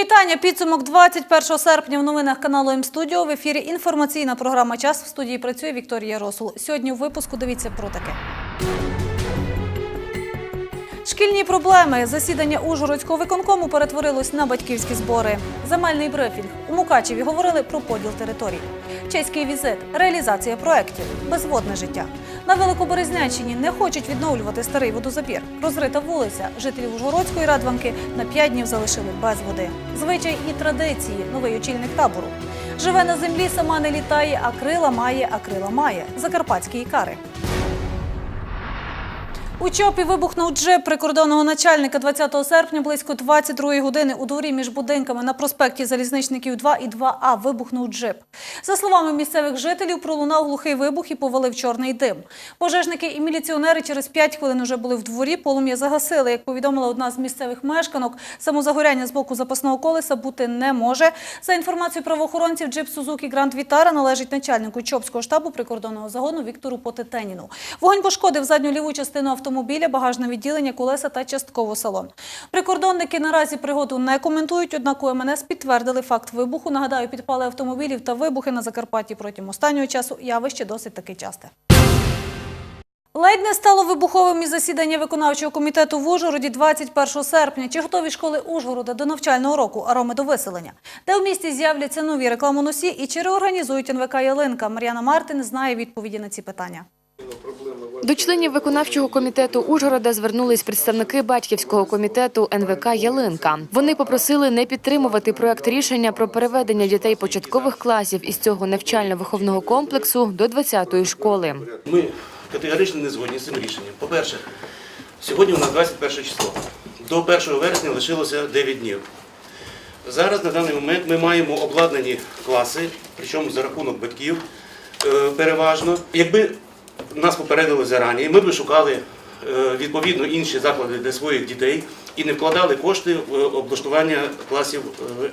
вітання. Підсумок 21 серпня в новинах каналу М-студіо. В ефірі інформаційна програма «Час». В студії працює Вікторія Росул. Сьогодні у випуску дивіться про таке. Шкільні проблеми. Засідання Ужгородського виконкому перетворилось на батьківські збори. Земельний брифінг. У Мукачеві говорили про поділ територій. Чеський візит. Реалізація проєктів. Безводне життя. На Великоберезнянщині не хочуть відновлювати старий водозабір. Розрита вулиця. Жителі Ужгородської радванки на п'ять днів залишили без води. Звичай і традиції. Новий очільник табору. Живе на землі, сама не літає, а крила має, а крила має. Закарпатські ікари. У Чопі вибухнув джип прикордонного начальника 20 серпня близько 22 години у дворі між будинками на проспекті Залізничників 2 і 2А вибухнув джип. За словами місцевих жителів, пролунав глухий вибух і повалив чорний дим. Пожежники і міліціонери через 5 хвилин уже були в дворі. Полум'я загасили. Як повідомила одна з місцевих мешканок, самозагоряння з боку запасного колеса бути не може. За інформацією правоохоронців, джип Сузуки Гранд Вітара належить начальнику Чопського штабу прикордонного загону Віктору Потетеніну. Вогонь пошкодив задню ліву частину автомобіля, багажне відділення, колеса та частково салон. Прикордонники наразі пригоду не коментують, однак у МНС підтвердили факт вибуху. Нагадаю, підпали автомобілів та вибухи на Закарпатті протягом останнього часу явище досить таки часте. Ледь не стало вибуховим і засідання виконавчого комітету в Ужгороді 21 серпня. Чи готові школи Ужгорода до навчального року, ароми до виселення? Де в місті з'являться нові рекламоносі і чи реорганізують НВК Ялинка? Мар'яна Мартин знає відповіді на ці питання. До членів виконавчого комітету Ужгорода звернулись представники батьківського комітету НВК Ялинка. Вони попросили не підтримувати проект рішення про переведення дітей початкових класів із цього навчально-виховного комплексу до 20-ї школи. Ми категорично не згодні з цим рішенням. По-перше, сьогодні у нас 21 число. До 1 вересня лишилося 9 днів. Зараз на даний момент ми маємо обладнані класи, причому за рахунок батьків е, переважно. Якби нас попередили зарані, ми б шукали е, відповідно інші заклади для своїх дітей і не вкладали кошти в облаштування класів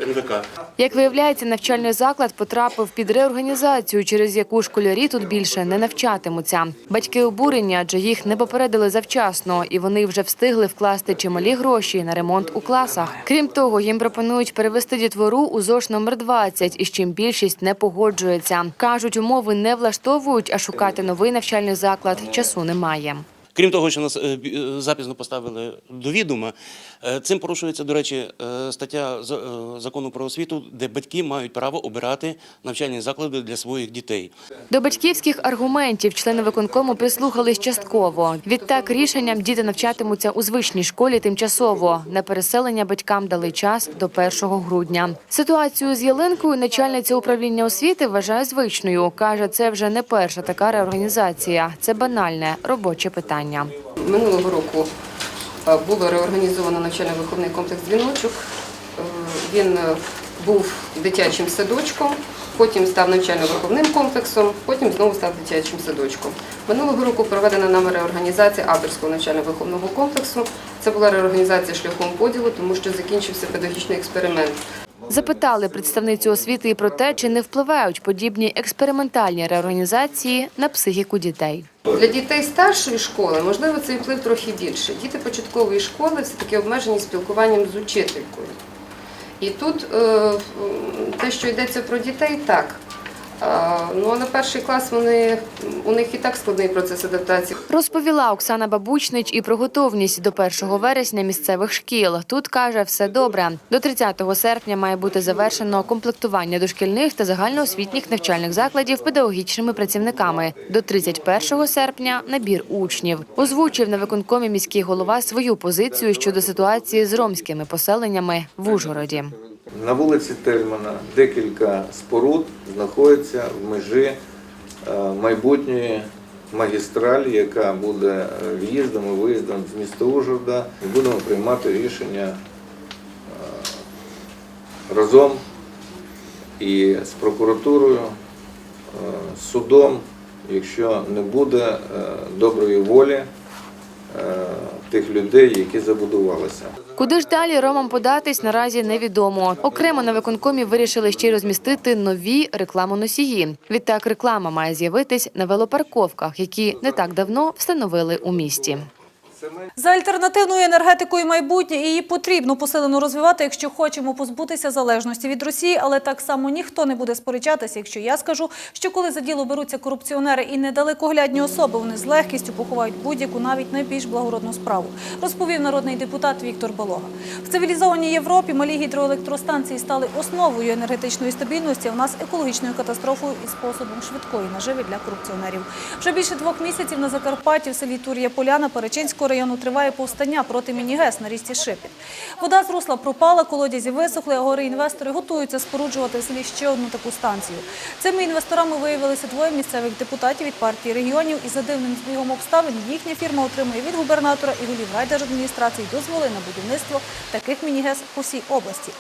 е, НВК. Як виявляється, навчальний заклад потрапив під реорганізацію, через яку школярі тут більше не навчатимуться. Батьки обурені, адже їх не попередили завчасно, і вони вже встигли вкласти чималі гроші на ремонт у класах. Крім того, їм пропонують перевести дітвору у ЗОШ номер 20, із чим більшість не погоджується. кажуть, умови не влаштовують, а шукати новий навчальний заклад часу немає. Крім того, що нас е, е, запізно поставили до відома, цим порушується, до речі, е, стаття з- е, закону про освіту, де батьки мають право обирати навчальні заклади для своїх дітей. До батьківських аргументів члени виконкому прислухались частково. Відтак рішенням діти навчатимуться у звичній школі тимчасово. На переселення батькам дали час до 1 грудня. Ситуацію з ялинкою начальниця управління освіти вважає звичною. каже, це вже не перша така реорганізація. Це банальне робоче питання. Минулого року е, було реорганізовано навчально-виховний комплекс «Дзвіночок». Е, Він е, був дитячим садочком, потім став навчально-виховним комплексом, потім знову став дитячим садочком. Минулого року проведена нами реорганізація авторського навчально-виховного комплексу. Це була реорганізація шляхом поділу, тому що закінчився педагогічний експеримент. Запитали представницю освіти і про те, чи не впливають подібні експериментальні реорганізації на психіку дітей. Для дітей старшої школи, можливо, цей вплив трохи більше. Діти початкової школи все-таки обмежені спілкуванням з учителькою. І тут е, те, що йдеться про дітей, так. Ну, а на перший клас вони, у них і так складний процес адаптації. Розповіла Оксана Бабучнич і про готовність до 1 вересня місцевих шкіл. Тут каже, все добре. До 30 серпня має бути завершено комплектування дошкільних та загальноосвітніх навчальних закладів педагогічними працівниками. До 31 серпня набір учнів. Озвучив на виконкомі міський голова свою позицію щодо ситуації з ромськими поселеннями в Ужгороді. На вулиці Тельмана декілька споруд знаходяться в межі е, майбутньої магістралі, яка буде е, в'їздом і виїздом з міста Ужгорода. І будемо приймати рішення е, разом і з прокуратурою, з судом, якщо не буде доброї волі тих людей, які забудувалися. Куди ж далі ромам податись наразі невідомо. Окремо на виконкомі вирішили ще й розмістити нові рекламоносії. Відтак реклама має з'явитись на велопарковках, які не так давно встановили у місті. За альтернативною енергетикою майбутнє її потрібно посилено розвивати, якщо хочемо позбутися залежності від Росії, але так само ніхто не буде сперечатися, якщо я скажу, що коли за діло беруться корупціонери і недалекоглядні особи, вони з легкістю поховають будь-яку навіть найбільш благородну справу, розповів народний депутат Віктор Балога. В цивілізованій Європі малі гідроелектростанції стали основою енергетичної стабільності. а в нас екологічною катастрофою і способом швидкої наживи для корупціонерів. Вже більше двох місяців на Закарпатті в селі Тур'я Поляна Перечинського району триває повстання проти мінігес на річці Шипіт. Вода з русла пропала, колодязі висохли, а гори інвестори готуються споруджувати в селі ще одну таку станцію. Цими інвесторами виявилися двоє місцевих депутатів від партії регіонів, і за дивним збігом обставин їхня фірма отримує від губернатора і голів райдержадміністрації дозволи на будівництво таких мінігес по всій області.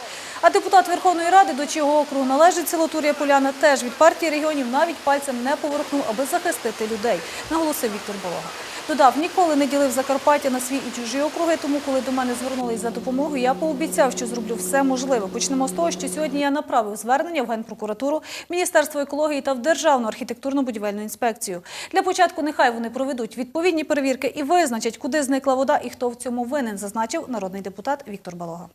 А депутат Верховної Ради, до чого округу належить село Тур'я Поляна, теж від партії регіонів навіть пальцем не поворухнув, аби захистити людей, наголосив Віктор Болога. Додав, ніколи не ділив Закарпаття на свій і чужі округи, тому коли до мене звернулись за допомогою, я пообіцяв, що зроблю все можливе. Почнемо з того, що сьогодні я направив звернення в Генпрокуратуру, Міністерство екології та в Державну архітектурно-будівельну інспекцію. Для початку нехай вони проведуть відповідні перевірки і визначать, куди зникла вода і хто в цьому винен, зазначив народний депутат Віктор Балога.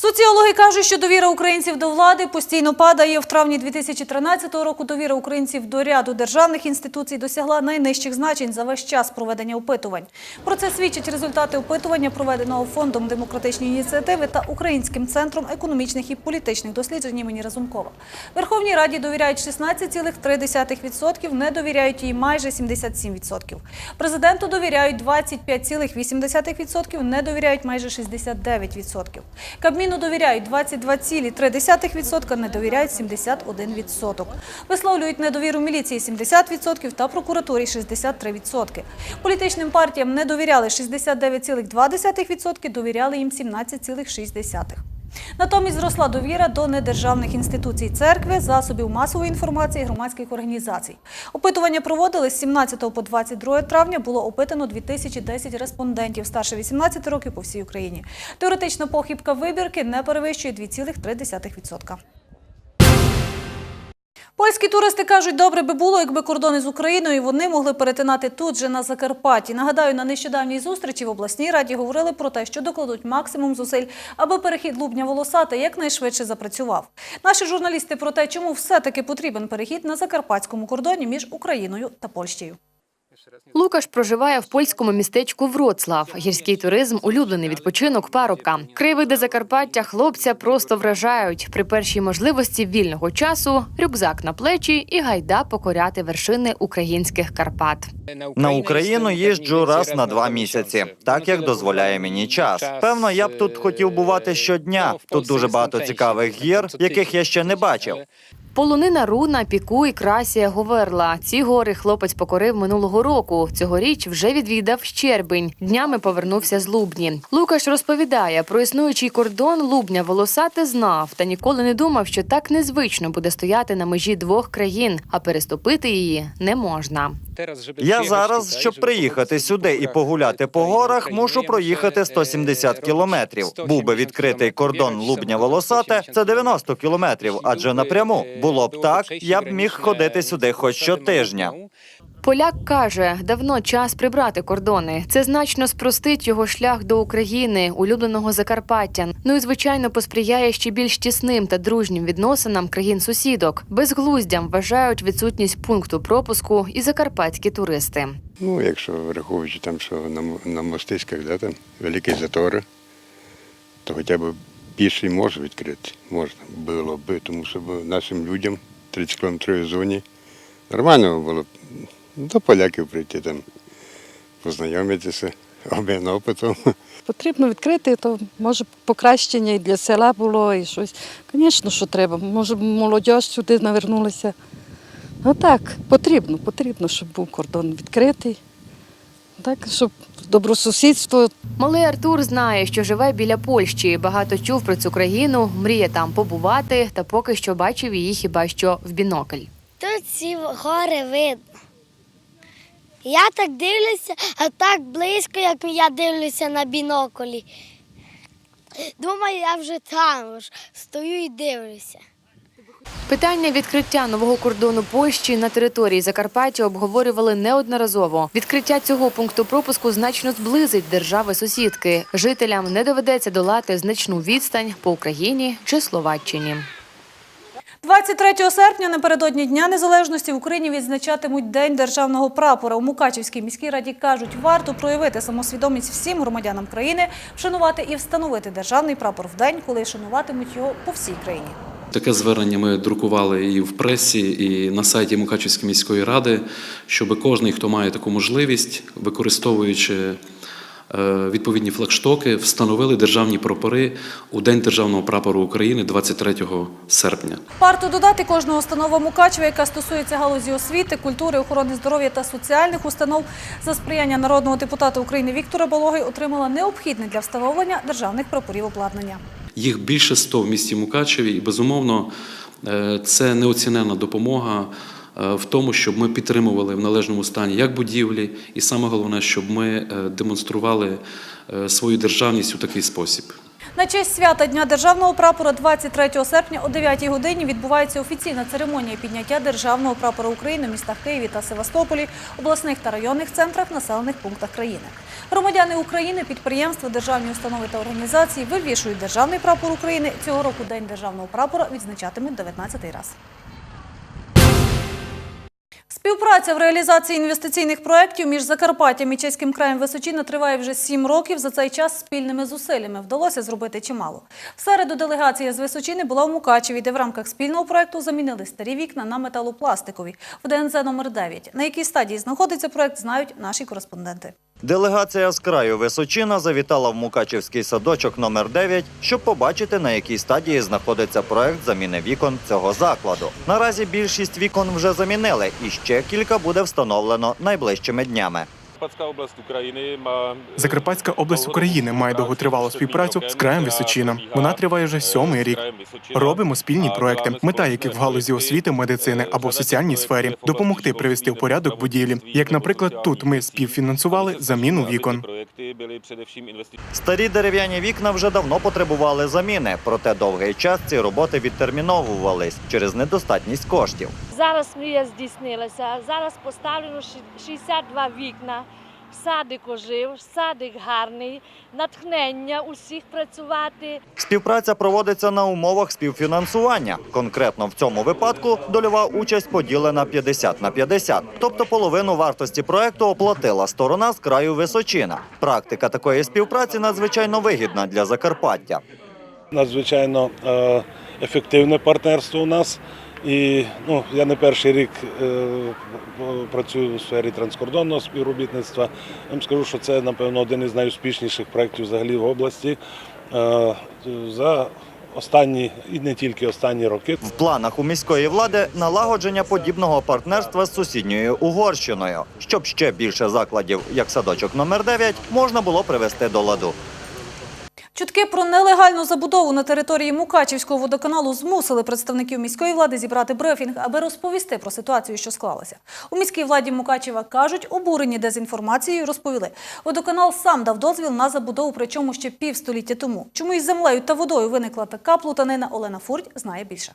Соціологи кажуть, що довіра українців до влади постійно падає. В травні 2013 року довіра українців до ряду державних інституцій досягла найнижчих значень за весь час проведення опитувань. Про це свідчать результати опитування, проведеного Фондом демократичної ініціативи та Українським центром економічних і політичних досліджень імені Разумкова. Верховній Раді довіряють 16,3%, не довіряють їй майже 77%. Президенту довіряють 25,8%, не довіряють майже 69%. Кабміну довіряють 22,3%, не довіряють 71%. Висловлюють недовіру міліції 70% та прокуратурі 63%. Політичним партіям не довіряли 69,2%, довіряли їм 17,6%. Натомість зросла довіра до недержавних інституцій церкви, засобів масової інформації, громадських організацій. Опитування проводили з 17 по 22 травня. Було опитано 2010 респондентів старше 18 років по всій Україні. Теоретична похибка вибірки не перевищує 2,3%. Польські туристи кажуть, добре би було, якби кордони з Україною вони могли перетинати тут же на Закарпатті. Нагадаю, на нещодавній зустрічі в обласній раді говорили про те, що докладуть максимум зусиль, аби перехід Лубня Волосата якнайшвидше запрацював. Наші журналісти про те, чому все-таки потрібен перехід на закарпатському кордоні між Україною та Польщею. Лукаш проживає в польському містечку Вроцлав. Гірський туризм улюблений відпочинок парубка. Краєвиди Закарпаття хлопця просто вражають. При першій можливості вільного часу рюкзак на плечі і гайда покоряти вершини українських Карпат. На Україну їжджу раз на два місяці, так як дозволяє мені час. Певно, я б тут хотів бувати щодня. Тут дуже багато цікавих гір, яких я ще не бачив. Полонина Руна, піку і Красія, Говерла. Ці гори хлопець покорив минулого року. Цьогоріч вже відвідав Щербень. Днями повернувся з Лубні. Лукаш розповідає про існуючий кордон Лубня волосати знав та ніколи не думав, що так незвично буде стояти на межі двох країн, а переступити її не можна. Я зараз, щоб приїхати сюди і погуляти по горах, мушу проїхати 170 кілометрів. Був би відкритий кордон Лубня Волосате, це 90 кілометрів, адже напряму було б так, я б міг ходити сюди хоч щотижня. Поляк каже, давно час прибрати кордони. Це значно спростить його шлях до України, улюбленого Закарпаття. Ну і звичайно посприяє ще більш тісним та дружнім відносинам країн сусідок. Безглуздям вважають відсутність пункту пропуску і закарпатські туристи. Ну, якщо враховуючи там, що на, на мостиськах, да, там великі затори, то хоча б більше може відкрити. Можна було би, тому що нашим людям 30 кілометровій зоні нормально було б до поляків прийти там, познайомитися, обмін опитом. Потрібно відкрити, то може покращення і для села було, і щось. Звісно, що треба. Може, б молодь сюди навернулася. Ну так, потрібно, потрібно, щоб був кордон відкритий. Так, щоб добросусідство Малий Артур знає, що живе біля Польщі. Багато чув про цю країну, мріє там побувати, та поки що бачив її хіба що в бінокль. Тут ці гори видно. Я так дивлюся, а так близько, як я дивлюся на біноклі. Думаю, я вже там ж стою і дивлюся. Питання відкриття нового кордону Польщі на території Закарпаття обговорювали неодноразово. Відкриття цього пункту пропуску значно зблизить держави сусідки. Жителям не доведеться долати значну відстань по Україні чи Словаччині. 23 серпня напередодні Дня Незалежності в Україні відзначатимуть День державного прапора. У Мукачівській міській раді кажуть, варто проявити самосвідомість всім громадянам країни, вшанувати і встановити державний прапор в день, коли шануватимуть його по всій країні. Таке звернення ми друкували і в пресі, і на сайті Мукачівської міської ради, щоб кожен, хто має таку можливість, використовуючи відповідні флагштоки, встановили державні прапори у День державного прапору України 23 серпня. Варто додати кожного установа Мукачева, яка стосується галузі освіти, культури, охорони здоров'я та соціальних установ, за сприяння народного депутата України Віктора Балоги отримала необхідне для встановлення державних прапорів обладнання. Їх більше 100 в місті Мукачеві, і безумовно е, це неоціненна допомога е, в тому, щоб ми підтримували в належному стані як будівлі, і саме головне, щоб ми е, демонстрували е, свою державність у такий спосіб. На честь свята Дня державного прапора 23 серпня о 9 годині відбувається офіційна церемонія підняття державного прапора України в містах Києві та Севастополі, обласних та районних центрах населених пунктах країни. Громадяни України, підприємства, державні установи та організації вивішують державний прапор України. Цього року День державного прапора відзначатимуть 19-й раз. Співпраця в реалізації інвестиційних проєктів між Закарпаттям і Чеським краєм Височина триває вже сім років. За цей час спільними зусиллями вдалося зробити чимало. В середу делегація з Височини була в Мукачеві, де в рамках спільного проєкту замінили старі вікна на металопластикові в ДНЗ номер 9 На якій стадії знаходиться проєкт, знають наші кореспонденти. Делегація з краю Височина завітала в Мукачівський садочок номер 9, щоб побачити, на якій стадії знаходиться проект заміни вікон цього закладу. Наразі більшість вікон вже замінили, і ще кілька буде встановлено найближчими днями. Закарпатська область України ма- Закарпатська область України має довготривалу співпрацю з краєм Височина. Вона триває вже сьомий рік. Робимо спільні проекти, мета яких в галузі освіти, медицини або в соціальній сфері допомогти привести в порядок будівлі. Як, наприклад, тут ми співфінансували заміну вікон. Старі дерев'яні вікна вже давно потребували заміни, проте довгий час ці роботи відтерміновувались через недостатність коштів. Зараз мрія здійснилася. Зараз поставлено ші- 62 вікна. Садик ожив, садик гарний, натхнення усіх працювати. Співпраця проводиться на умовах співфінансування. Конкретно в цьому випадку дольова участь поділена 50 на 50. Тобто половину вартості проекту оплатила сторона з краю Височина. Практика такої співпраці надзвичайно вигідна для Закарпаття. Надзвичайно е, ефективне партнерство у нас. І ну, я не перший рік е, працюю у сфері транскордонного співробітництва. Я вам скажу, що це, напевно, один із найуспішніших проєктів взагалі в області. Е, за останні і не тільки останні роки. В планах у міської влади налагодження подібного партнерства з сусідньою Угорщиною, щоб ще більше закладів, як садочок номер 9, можна було привести до ладу. Чутки про нелегальну забудову на території Мукачівського водоканалу змусили представників міської влади зібрати брифінг, аби розповісти про ситуацію, що склалася. У міській владі Мукачева кажуть, обурені дезінформацією розповіли. Водоканал сам дав дозвіл на забудову, причому ще півстоліття тому. Чому із землею та водою виникла така плутанина, Олена Фурть знає більше.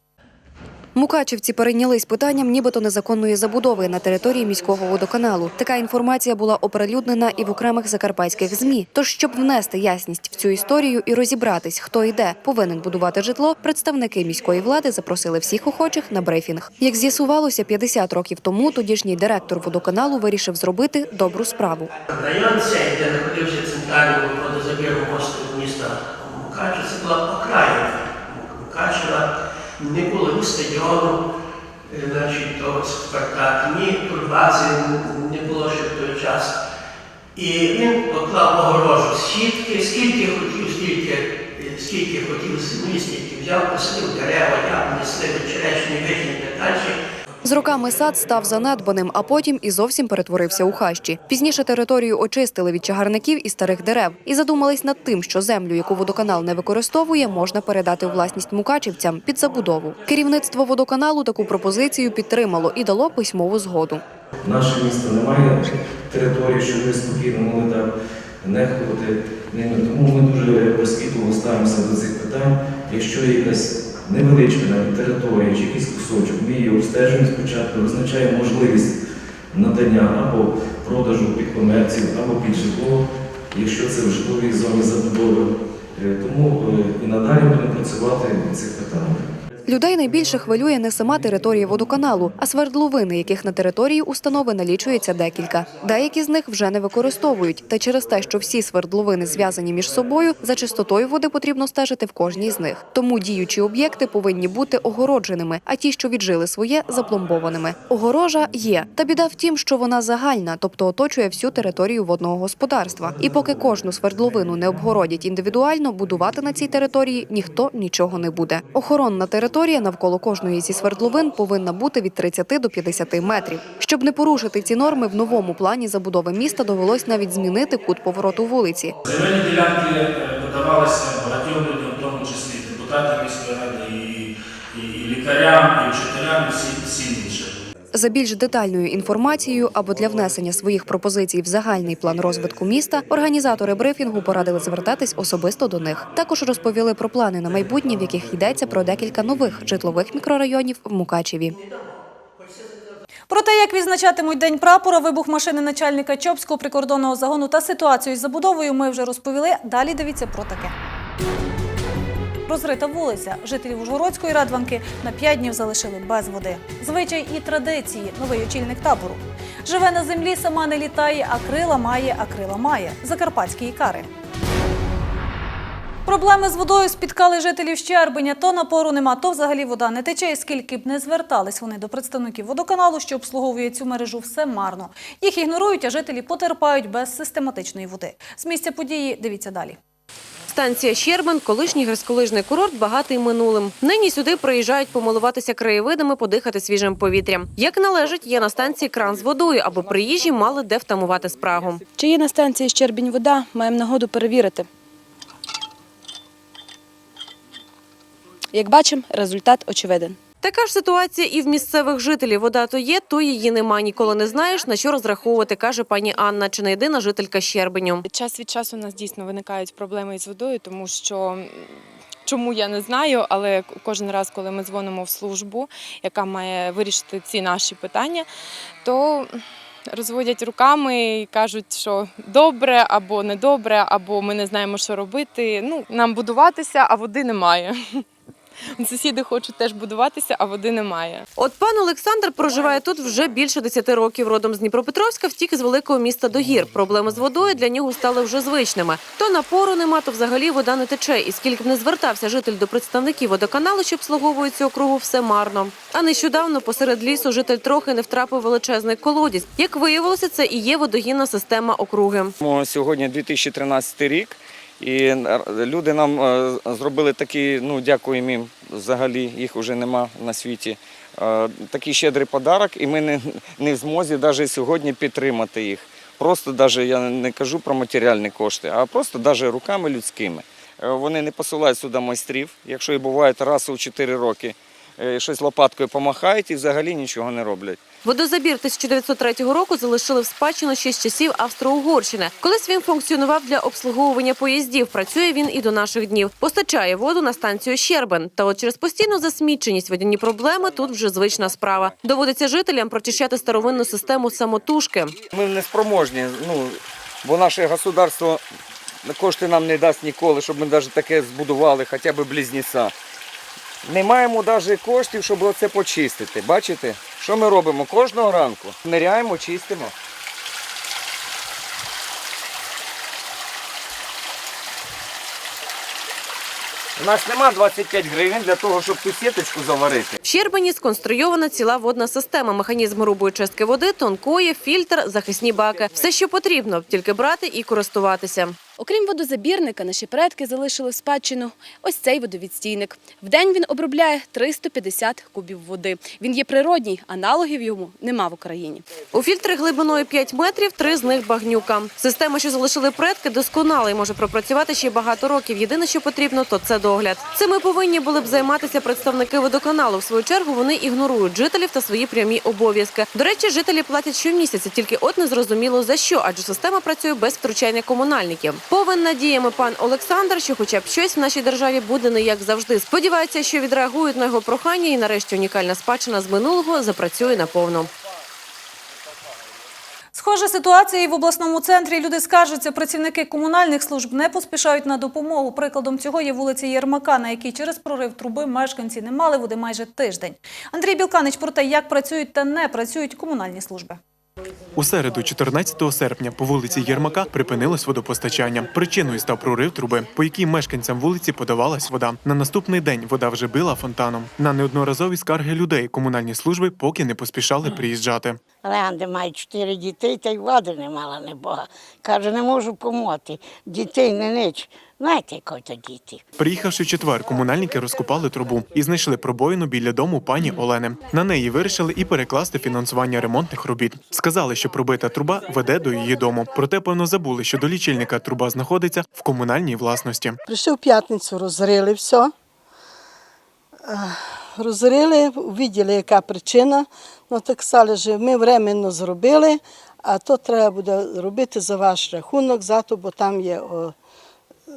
Мукачівці перейнялись питанням нібито незаконної забудови на території міського водоканалу. Така інформація була оприлюднена і в окремих закарпатських змі. Тож, щоб внести ясність в цю історію і розібратись, хто і де повинен будувати житло, представники міської влади запросили всіх охочих на брифінг. Як з'ясувалося, 50 років тому тодішній директор водоканалу вирішив зробити добру справу. Район цей, де знаходився центральний водозабірний мосту міста Мукачева, це була окраїна. Не було ні стадіону, е, значить, того Спартак, ні турбази не було ще в той час. І він поклав огорожу сітки, скільки хотів, стільки, е, скільки хотів землі, скільки взяв, посадив дерева, яблуні, сливи, черешні, вишні і так далі. З роками сад став занедбаним, а потім і зовсім перетворився у хащі. Пізніше територію очистили від чагарників і старих дерев і задумались над тим, що землю, яку водоканал не використовує, можна передати у власність мукачівцям під забудову. Керівництво водоканалу таку пропозицію підтримало і дало письмову згоду. Наше місто не має території, щоб ми спокійно могли так нехтувати ними. Тому ми дуже розкітово ставимося до цих питань. Якщо якась невеличка навіть територія чи якийсь кусочок, ми її обстежуємо спочатку, визначаємо можливість надання або продажу під комерцію, або під житло, якщо це в житловій зоні забудови. Е, Тому е, і надалі будемо працювати в цих питаннях. Людей найбільше хвилює не сама територія водоканалу, а свердловини, яких на території установи налічується декілька. Деякі з них вже не використовують. Та через те, що всі свердловини зв'язані між собою, за чистотою води потрібно стежити в кожній з них. Тому діючі об'єкти повинні бути огородженими, а ті, що віджили своє, запломбованими. Огорожа є. Та біда в тім, що вона загальна, тобто оточує всю територію водного господарства. І поки кожну свердловину не обгородять індивідуально, будувати на цій території ніхто нічого не буде. Охоронна територія навколо кожної зі свердловин повинна бути від 30 до 50 метрів. Щоб не порушити ці норми, в новому плані забудови міста довелось навіть змінити кут повороту вулиці. Земельні ділянки подавалися видавалися багатьом людям, в тому числі депутатам міської ради, і, і, і лікарям, і вчителям, і всім, всім іншим. За більш детальною інформацією або для внесення своїх пропозицій в загальний план розвитку міста, організатори брифінгу порадили звертатись особисто до них. Також розповіли про плани на майбутнє, в яких йдеться про декілька нових житлових мікрорайонів в Мукачеві. Про те, як відзначатимуть День прапора, вибух машини начальника Чопського прикордонного загону та ситуацію із забудовою ми вже розповіли. Далі дивіться про таке. Розрита вулиця. Жителів Ужгородської радванки на п'ять днів залишили без води. Звичай і традиції. Новий очільник табору. Живе на землі, сама не літає, а крила має, а крила має. Закарпатські ікари. Проблеми з водою спіткали жителів Щербиня. То напору нема, то взагалі вода не тече. Скільки б не звертались вони до представників водоканалу, що обслуговує цю мережу, все марно. Їх ігнорують, а жителі потерпають без систематичної води. З місця події дивіться далі. Станція Щербин – колишній гірськолижний курорт, багатий минулим. Нині сюди приїжджають помилуватися краєвидами, подихати свіжим повітрям. Як належить, є на станції кран з водою, аби приїжджі мали де втамувати спрагу. Чи є на станції Щербінь вода, маємо нагоду перевірити. Як бачимо, результат очевиден. Така ж ситуація і в місцевих жителів. Вода то є, то її нема. Ніколи не знаєш, на що розраховувати, каже пані Анна, чи не єдина жителька Щербиню. Час від часу у нас дійсно виникають проблеми із водою, тому що чому я не знаю, але кожен раз, коли ми дзвонимо в службу, яка має вирішити ці наші питання, то розводять руками і кажуть, що добре або недобре, або ми не знаємо, що робити. Ну, нам будуватися, а води немає. Сусіди хочуть теж будуватися, а води немає. От пан Олександр проживає тут вже більше 10 років. Родом з Дніпропетровська втік із великого міста до гір. Проблеми з водою для нього стали вже звичними. То напору нема, то взагалі вода не тече. І скільки б не звертався житель до представників водоканалу, що обслуговують цю округу, все марно. А нещодавно посеред лісу житель трохи не втрапив величезний колодязь. Як виявилося, це і є водогінна система округи. Сьогодні 2013 рік, і люди нам е, зробили такі, ну дякуємо їм взагалі, їх вже нема на світі. е, Такий щедрий подарок, і ми не, не в змозі навіть сьогодні підтримати їх. Просто навіть я не кажу про матеріальні кошти, а просто навіть руками людськими. Е, Вони не посилають сюди майстрів, якщо і бувають раз у 4 роки. Е, Щось лопаткою помахають і взагалі нічого не роблять. Водозабір 1903 року залишили в спадщину ще з часів Австро-Угорщини. Колись він функціонував для обслуговування поїздів. Працює він і до наших днів. Постачає воду на станцію Щербин. Та от через постійну засміченість водяні проблеми тут вже звична справа. Доводиться жителям прочищати старовинну систему самотужки. Ми не спроможні, ну, бо наше государство кошти нам не дасть ніколи, щоб ми навіть таке збудували, хоча б близнеця. Не маємо навіть коштів, щоб оце почистити. Бачите, що ми робимо кожного ранку? Ниряємо, чистимо. У нас нема 25 гривень для того, щоб ту сіточку заварити. В Щербині сконструйована ціла водна система, механізм грубої чистки води, тонкої, фільтр, захисні баки. Все, що потрібно, тільки брати і користуватися. Окрім водозабірника, наші предки залишили в спадщину ось цей водовідстійник. Вдень він обробляє 350 кубів води. Він є природній, аналогів йому нема в Україні. У фільтрі глибиною 5 метрів, три з них багнюка. Система, що залишили предки, досконала і може пропрацювати ще багато років. Єдине, що потрібно, то це догляд. Цими повинні були б займатися представники водоканалу. В свою чергу вони ігнорують жителів та свої прямі обов'язки. До речі, жителі платять щомісяця, тільки от не зрозуміло за що, адже система працює без втручання комунальників. Повен надіями пан Олександр, що хоча б щось в нашій державі буде не як завжди. Сподівається, що відреагують на його прохання, і нарешті унікальна спадщина з минулого запрацює наповну. Схожа ситуація і в обласному центрі. Люди скаржаться, працівники комунальних служб не поспішають на допомогу. Прикладом цього є вулиця Єрмака, на якій через прорив труби мешканці не мали води майже тиждень. Андрій Білканич про те, як працюють та не працюють комунальні служби. У середу, 14 серпня, по вулиці Єрмака припинилось водопостачання. Причиною став прорив труби, по якій мешканцям вулиці подавалась вода. На наступний день вода вже била фонтаном. На неодноразові скарги людей комунальні служби поки не поспішали приїжджати. Легенди має чотири дітей, та й влади не мала, не Бога. Каже, не можу помоти. Дітей не нич. Знаєте, які то діти. Приїхавши в четвер, комунальники розкопали трубу і знайшли пробоїну біля дому пані Олени. На неї вирішили і перекласти фінансування ремонтних робіт. Сказали, що пробита труба веде до її дому. Проте, певно, забули, що до лічильника труба знаходиться в комунальній власності. Прийшли в п'ятницю, розрили все. Е, Розрили, виділи, яка причина. Ну так сказали, що ми временно зробили, а то треба буде робити за ваш рахунок, зато, бо там є, о,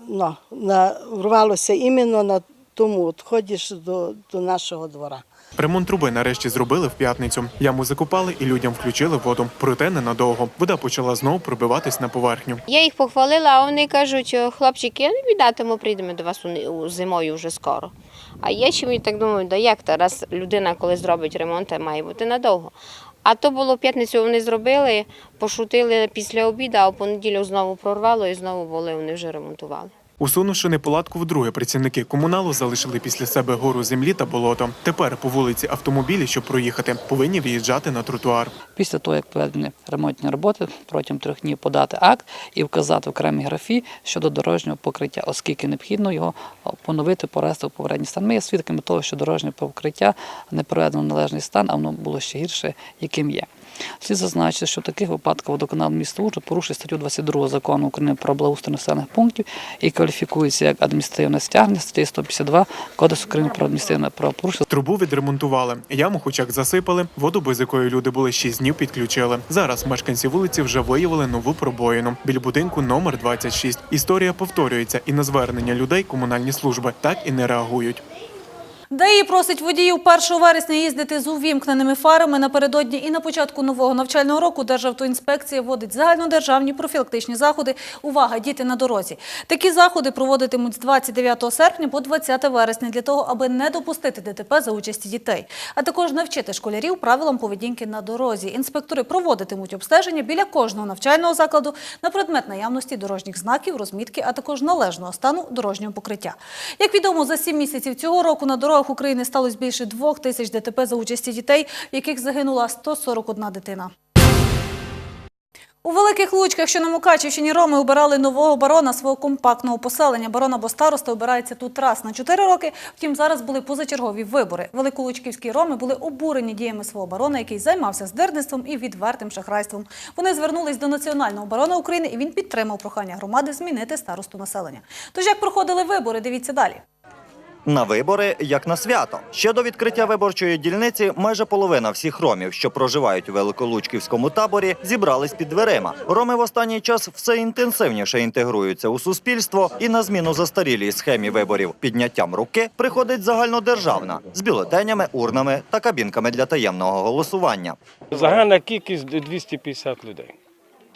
ну, на, урвалося іменно на тому відході ж до, до нашого двора. Ремонт труби нарешті зробили в п'ятницю. Яму закопали і людям включили воду. Проте ненадовго. Вода почала знову пробиватись на поверхню. Я їх похвалила, а вони кажуть, хлопчики, не біда, ми прийдемо до вас у- у- зимою вже скоро. А я ще мені так думаю, да як то, раз людина, коли зробить ремонт, має бути надовго. А то було п'ятницю вони зробили, пошутили після обіду, а в понеділок знову прорвало і знову були, вони вже ремонтували. Усунувши неполадку вдруге, працівники комуналу залишили після себе гору землі та болото. Тепер по вулиці автомобілі, щоб проїхати, повинні виїжджати на тротуар. Після того, як проведені ремонтні роботи, протягом трьох днів подати акт і вказати в окремій графі щодо дорожнього покриття, оскільки необхідно його поновити, порести в попередній стан. Ми є свідками того, що дорожнє покриття не проведено в належний стан, а воно було ще гірше, яким є. Слід зазначити, що в таких випадках водоканал міста Ужгород порушує статтю 22 закону України про благоустрій населених пунктів і кваліфікується як адміністративне стягнення статті 152 Кодексу України про адміністративне правопорушення. Трубу відремонтували, яму хочак засипали, воду, без якої люди були 6 днів, підключили. Зараз мешканці вулиці вже виявили нову пробоїну біля будинку номер 26. Історія повторюється, і на звернення людей комунальні служби так і не реагують. ДАІ просить водіїв 1 вересня їздити з увімкненими фарами напередодні і на початку нового навчального року Державтоінспекція вводить загальнодержавні профілактичні заходи «Увага! Діти на дорозі». Такі заходи проводитимуть з 29 серпня по 20 вересня для того, аби не допустити ДТП за участі дітей, а також навчити школярів правилам поведінки на дорозі. Інспектори проводитимуть обстеження біля кожного навчального закладу на предмет наявності дорожніх знаків, розмітки, а також належного стану дорожнього покриття. Як відомо, за сім місяців цього року на дорогах України сталося більше двох тисяч ДТП за участі дітей, в яких загинула 141 дитина. У Великих Лучках, що на Мукачівщині, роми обирали нового барона свого компактного поселення. Барон або староста обирається тут раз на 4 роки. Втім, зараз були позачергові вибори. Великолучківські роми були обурені діями свого барона, який займався здирництвом і відвертим шахрайством. Вони звернулись до національного барона України, і він підтримав прохання громади змінити старосту населення. Тож як проходили вибори, дивіться далі. На вибори як на свято. Ще до відкриття виборчої дільниці майже половина всіх ромів, що проживають у великолучківському таборі, зібрались під дверима. Роми в останній час все інтенсивніше інтегруються у суспільство і на зміну застарілій схемі виборів підняттям руки приходить загальнодержавна з бюлетенями, урнами та кабінками для таємного голосування. Загальна кількість 250 людей.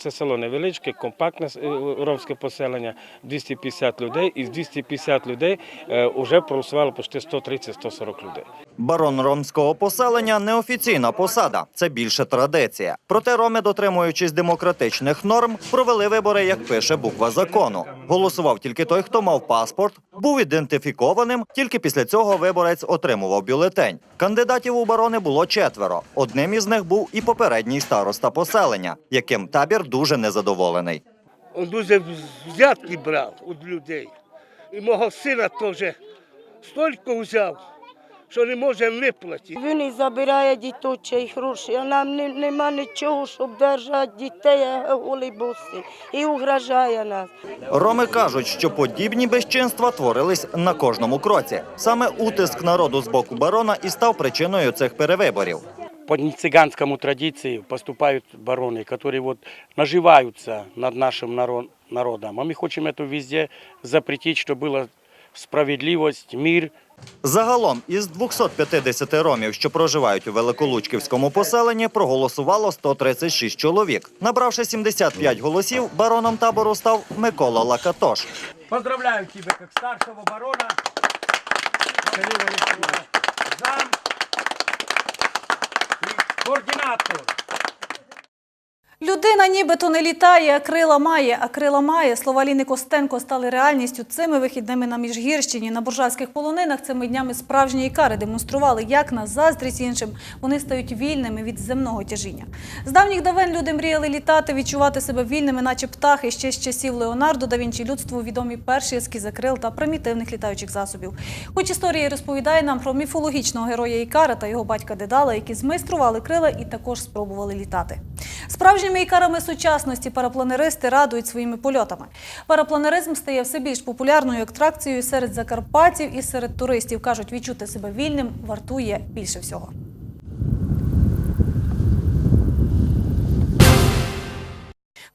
Це село невеличке, компактне е, ромське поселення, 250 людей, і з 250 людей вже проголосувало почти 130-140 людей. Барон ромського поселення неофіційна посада. Це більше традиція. Проте роми, дотримуючись демократичних норм, провели вибори, як пише буква закону. Голосував тільки той, хто мав паспорт, був ідентифікованим. Тільки після цього виборець отримував бюлетень. Кандидатів у барони було четверо. Одним із них був і попередній староста поселення, яким табір дуже незадоволений. Він дуже взятки брав від людей. І мого сина теж стільки взяв, що не може виплатити. Він і забирає діточі гроші, а нам не, нема нічого, щоб держати дітей, а голі боси. І угрожає нас. Роми кажуть, що подібні безчинства творились на кожному кроці. Саме утиск народу з боку барона і став причиною цих перевиборів. по цыганскому традиции поступают бароны, которые вот наживаются над нашим наро- народом. А мы хотим это везде запретить, чтобы была справедливость, мир, Загалом із 250 ромів, що проживають у Великолучківському поселенні, проголосувало 136 чоловік. Набравши 75 голосів, бароном табору став Микола Лакатош. Поздравляю тебя как старшего барона. Зам координатор. Людина нібито не літає, а крила має, а крила має. Слова Ліни Костенко стали реальністю цими вихідними на Міжгірщині. На буржатських полонинах цими днями справжньої кари демонстрували, як на заздрість іншим вони стають вільними від земного тяжіння. З давніх давен люди мріяли літати, відчувати себе вільними, наче птахи. Ще з часів Леонардо да Вінчі людству відомі перші ескізи крил та примітивних літаючих засобів. Хоч історія розповідає нам про міфологічного героя Ікара та його батька Дедала, які змайстрували крила і також спробували літати. Справжніми ікарами сучасності парапланеристи радують своїми польотами. Парапланеризм стає все більш популярною атракцією серед закарпатців і серед туристів. кажуть, відчути себе вільним вартує більше всього.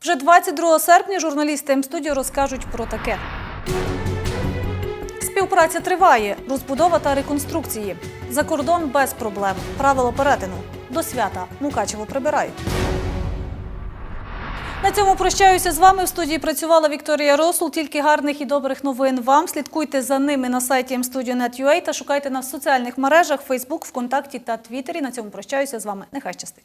Вже 22 серпня журналісти М-студіо розкажуть про таке. Співпраця триває, розбудова та реконструкції. За кордон без проблем. Правило перетину. До свята Мукачево прибирають. На цьому прощаюся з вами. В студії працювала Вікторія Росул. Тільки гарних і добрих новин вам. Слідкуйте за ними на сайті mstudio.net.ua та шукайте нас в соціальних мережах Facebook, ВКонтакті та Твіттері. На цьому прощаюся з вами. Нехай щастить.